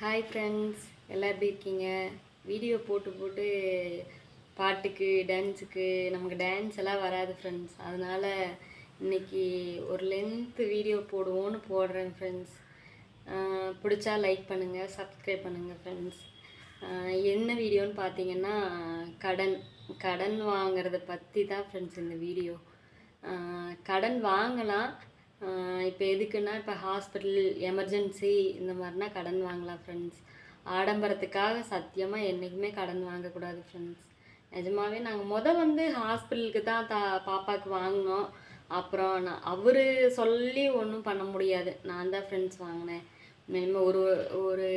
Hi friends எல்லாம் எப்படி இருக்கீங்க? வீடியோ போட்டு போட்டு பாட்டுக்கு டான்ஸுக்கு நமக்கு டான்ஸ் எல்லாம் வராது ஃப்ரெண்ட்ஸ் அதனால் இன்னைக்கு ஒரு லென்த்து வீடியோ போடுவோன்னு போடுறேன் ஃப்ரெண்ட்ஸ் பிடிச்சா லைக் பண்ணுங்கள் சப்ஸ்கிரைப் பண்ணுங்கள் ஃப்ரெண்ட்ஸ் என்ன வீடியோன்னு பார்த்தீங்கன்னா கடன். கடன் வாங்குறத பற்றி தான் ஃப்ரெண்ட்ஸ் இந்த வீடியோ கடன் வாங்கலாம் இப்போ எதுக்குன்னா இப்போ ஹாஸ்பிட்டல் எமர்ஜென்சி இந்த மாதிரினா கடன் வாங்கலாம் ஃப்ரெண்ட்ஸ் ஆடம்பரத்துக்காக சத்தியமாக என்றைக்குமே கடன் வாங்கக்கூடாது ஃப்ரெண்ட்ஸ் நிஜமாவே நாங்கள் முத வந்து ஹாஸ்பிட்டலுக்கு தான் தா பாப்பாவுக்கு வாங்கினோம். அப்புறம் நான் அவர் சொல்லி ஒன்றும் பண்ண முடியாது. நான் தான் ஃப்ரெண்ட்ஸ் வாங்கினேன். மினிமம் ஒரு ஒரு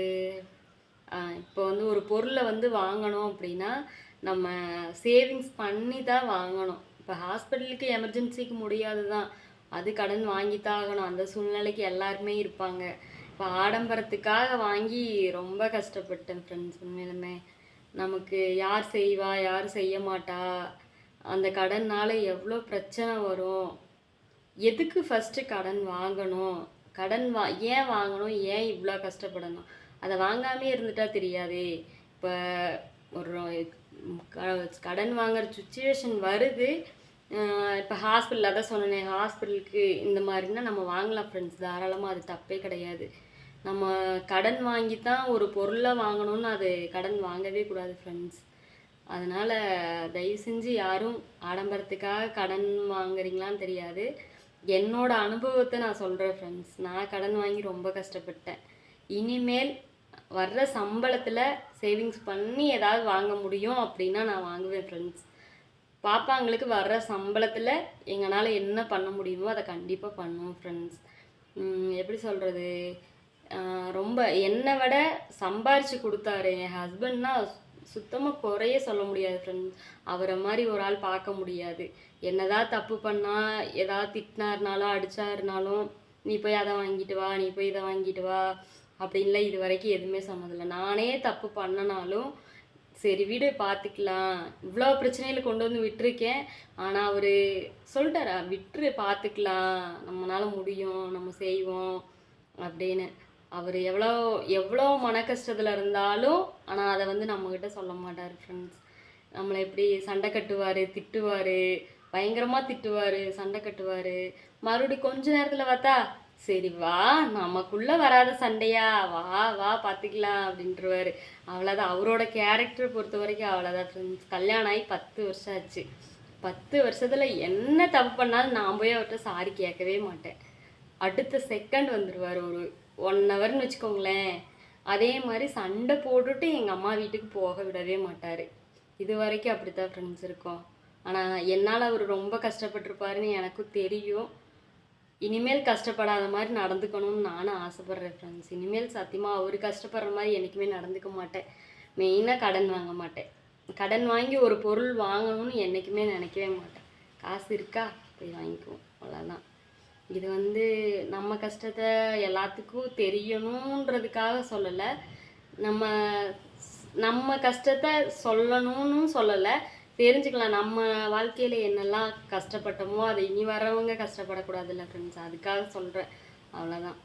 இப்போ வந்து ஒரு பொருளை வந்து வாங்கணும் அப்படின்னா நம்ம சேவிங்ஸ் பண்ணி தான் வாங்கணும். இப்போ ஹாஸ்பிட்டலுக்கு எமர்ஜென்சிக்கு முடியாது தான் அது கடன் வாங்கித்தான் ஆகணும் அந்த சூழ்நிலைக்கு எல்லாருமே இருப்பாங்க. இப்போ ஆடம்பரத்துக்காக வாங்கி ரொம்ப கஷ்டப்பட்டேன் ஃப்ரெண்ட்ஸ் உண்மையிலுமே. நமக்கு யார் செய்வா யார் செய்ய மாட்டா? அந்த கடனால் எவ்வளோ பிரச்சனை வரும்? எதுக்கு ஃபஸ்ட்டு கடன் வாங்கணும்? கடன் வா ஏன் வாங்கணும்? ஏன் இவ்வளோ கஷ்டப்படணும்? அதை வாங்காமே இருந்துட்டா தெரியாதே. இப்போ ஒரு கடன் வாங்குற சுச்சுவேஷன் வருது. இப்போ ஹாஸ்பிட்டல் அதான் சொன்னேன் ஹாஸ்பிட்டலுக்கு இந்த மாதிரினா நம்ம வாங்கலாம் ஃப்ரெண்ட்ஸ் தாராளமாக அது தப்பே கிடையாது. நம்ம கடன் வாங்கி தான் ஒரு பொருளை வாங்கணும்னு அது கடன் வாங்கவே கூடாது ஃப்ரெண்ட்ஸ் அதனால் தயவு செஞ்சு யாரும் ஆடம்பரத்துக்காக கடன் வாங்குறீங்களான்னு தெரியாது. என்னோட அனுபவத்தை நான் சொல்கிறேன் ஃப்ரெண்ட்ஸ் நான் கடன் வாங்கி ரொம்ப கஷ்டப்பட்டேன். இனிமேல் வர்ற சம்பளத்தில் சேவிங்ஸ் பண்ணி ஏதாவது வாங்க முடியும் அப்படின்னா நான் வாங்குவேன் ஃப்ரெண்ட்ஸ் பாப்பாங்களுக்கு வர்ற சம்பளத்தில் எங்களால் என்ன பண்ண முடியுமோ அதை கண்டிப்பாக பண்ணுவோம் ஃப்ரெண்ட்ஸ் எப்படி சொல்கிறது ரொம்ப என்னை விட சம்பாரித்து கொடுத்தாரு என் ஹஸ்பண்ட்னா சுத்தமாக குறைய சொல்ல முடியாது ஃப்ரெண்ட்ஸ் அவரை மாதிரி ஒரு ஆள் பார்க்க முடியாது. என்னதான் தப்பு பண்ணால் ஏதாவது திட்டினாருனாலும் அடித்தாருனாலும் நீ போய் அதை வாங்கிட்டு வா நீ போய் இதை வாங்கிட்டு வா அப்படின்லாம் இது வரைக்கும் எதுவுமே சொன்னதில்லை. நானே தப்பு பண்ணனாலும் சரி வீடு பார்த்துக்கலாம் இவ்வளோ பிரச்சனையில கொண்டு வந்து விட்டுருக்கேன். ஆனால் அவர் சொல்லிட்டாரா விட்டுரு பார்த்துக்கலாம் நம்மளால முடியும் நம்ம செய்வோம் அப்படின்னு. அவர் எவ்வளோ எவ்வளோ மன கஷ்டத்தில் இருந்தாலும் ஆனால் அதை வந்து நம்மக்கிட்ட சொல்ல மாட்டார் ஃப்ரெண்ட்ஸ் நம்மளை எப்படி சண்டை கட்டுவார் திட்டுவார் பயங்கரமாக திட்டுவார் சண்டை கட்டுவார். மறுபடி கொஞ்ச நேரத்தில் பார்த்தா சரி வா நமக்குள்ளே வராத சண்டையா? வா வா பார்த்துக்கலாம் அப்படின்ட்டுருவாரு அவ்வளோதான் அவரோட கேரக்டர் பொறுத்த வரைக்கும் அவ்வளோதான் ஃப்ரெண்ட்ஸ் கல்யாணம் ஆகி பத்து வருஷம் ஆச்சு. பத்து வருஷத்தில் என்ன தப்பு பண்ணாலும் நான் போய் அவர்கிட்ட சாரி கேட்கவே மாட்டேன். அடுத்த செகண்ட் வந்துடுவார் ஒரு ஒன் ஹவர்னு வச்சுக்கோங்களேன். அதே மாதிரி சண்டை போட்டுட்டு எங்கள் அம்மா வீட்டுக்கு போக விடவே மாட்டார். இது வரைக்கும் அப்படி தான் ஃப்ரெண்ட்ஸ் இருக்கோம். ஆனால் என்னால் அவர் ரொம்ப கஷ்டப்பட்டிருப்பாருன்னு எனக்கும் தெரியும். இனிமேல் கஷ்டப்படாத மாதிரி நடந்துக்கணும்னு நானும் ஆசைப்பட்றேன் ஃப்ரெண்ட்ஸ் இனிமேல் சத்தியமாக அவர் கஷ்டப்படுற மாதிரி என்றைக்குமே நடந்துக்க மாட்டேன். மெயினாக கடன் வாங்க மாட்டேன். கடன் வாங்கி ஒரு பொருள் வாங்கணும்னு என்றைக்குமே நினைக்கவே மாட்டேன். காசு இருக்கா? போய் வாங்கிக்குவோம். அவ்வளோதான் இது வந்து நம்ம கஷ்டத்தை எல்லாத்துக்கும் தெரியணுன்றதுக்காக சொல்லலை. நம்ம நம்ம கஷ்டத்தை சொல்லணும்னு சொல்லலை. தெரிஞ்சுக்கலாம். நம்ம வாழ்க்கையில் என்னெல்லாம் கஷ்டப்பட்டோமோ அதை இனி வரவங்க கஷ்டப்படக்கூடாதுல்ல ஃப்ரெண்ட்ஸ் அதுக்காக சொல்கிறேன் அவ்வளோதான்